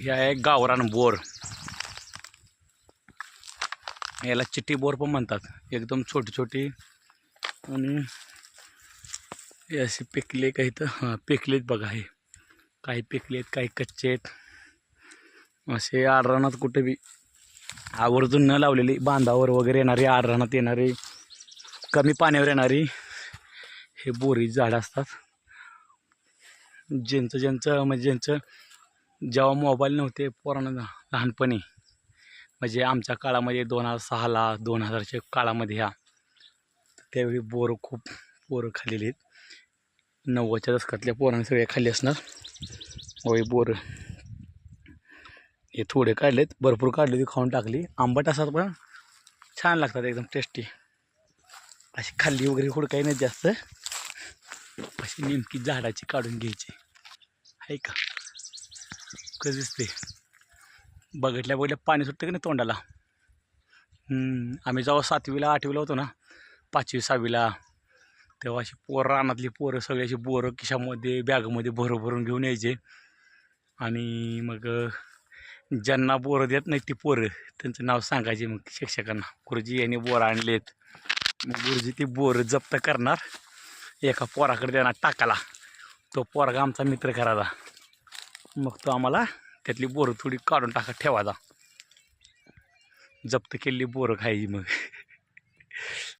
हे आहे गावरान बोर. याला चिट्टी बोर पण म्हणतात. एकदम छोटी छोटी. आणि असे पिकले काही तर हां पिकलेत बघा हे. काही पिकलेत काही कच्चे आहेत. असे आडरानात कुठे बी आवर्जून न लावलेली बांधावर वगैरे येणारी आडरानात येणारी कमी पाण्यावर येणारी हे बोरी झाडं असतात. ज्यांचं ज्यांचं म्हणजे ज्यांचं जेव्हा मोबाईल नव्हते पोरांना लहानपणी म्हणजे आमच्या काळामध्ये दोन हजार सहाला दोन हजारच्या काळामध्ये ह्या त्यावेळी बोरं खूप बोरं खाल्लेली आहेत. नव्वदच्या दशकातल्या पोरांनी सगळे खाल्ले असणार. होय बोरं. हे थोडे काढलेत भरपूर काढले ती खाऊन टाकली. आंबट असतात पण छान लागतात एकदम टेस्टी अशी खाल्ली वगैरे कुठं काही नाही जास्त. अशी नेमकी झाडाची काढून घ्यायची. आहे का? कसं दिसते बघितल्या बघितल्या पाणी सुटतं की नाही तोंडाला? आम्ही जेव्हा सातवीला आठवीला होतो ना पाचवी सहावीला तेव्हा अशी पोरं रानातली पोरं सगळी अशी बोरं खिशामध्ये बॅगमध्ये भरं भरून घेऊन यायचे. आणि मग ज्यांना बोरं देत नाहीत ती पोरं त्यांचं नाव सांगायचे मग शिक्षकांना. गुरुजी यांनी बोरं आणलेत. मग गुरुजी ती बोरं जप्त करणार. एका पोराकडे त्यांना टाकाला तो पोरगा आमचा मित्र करायचा. मग तो आम्हाला त्यातली बोरं थोडी काढून टाका ठेवायचा जप्त केलेली बोरं खायची मग.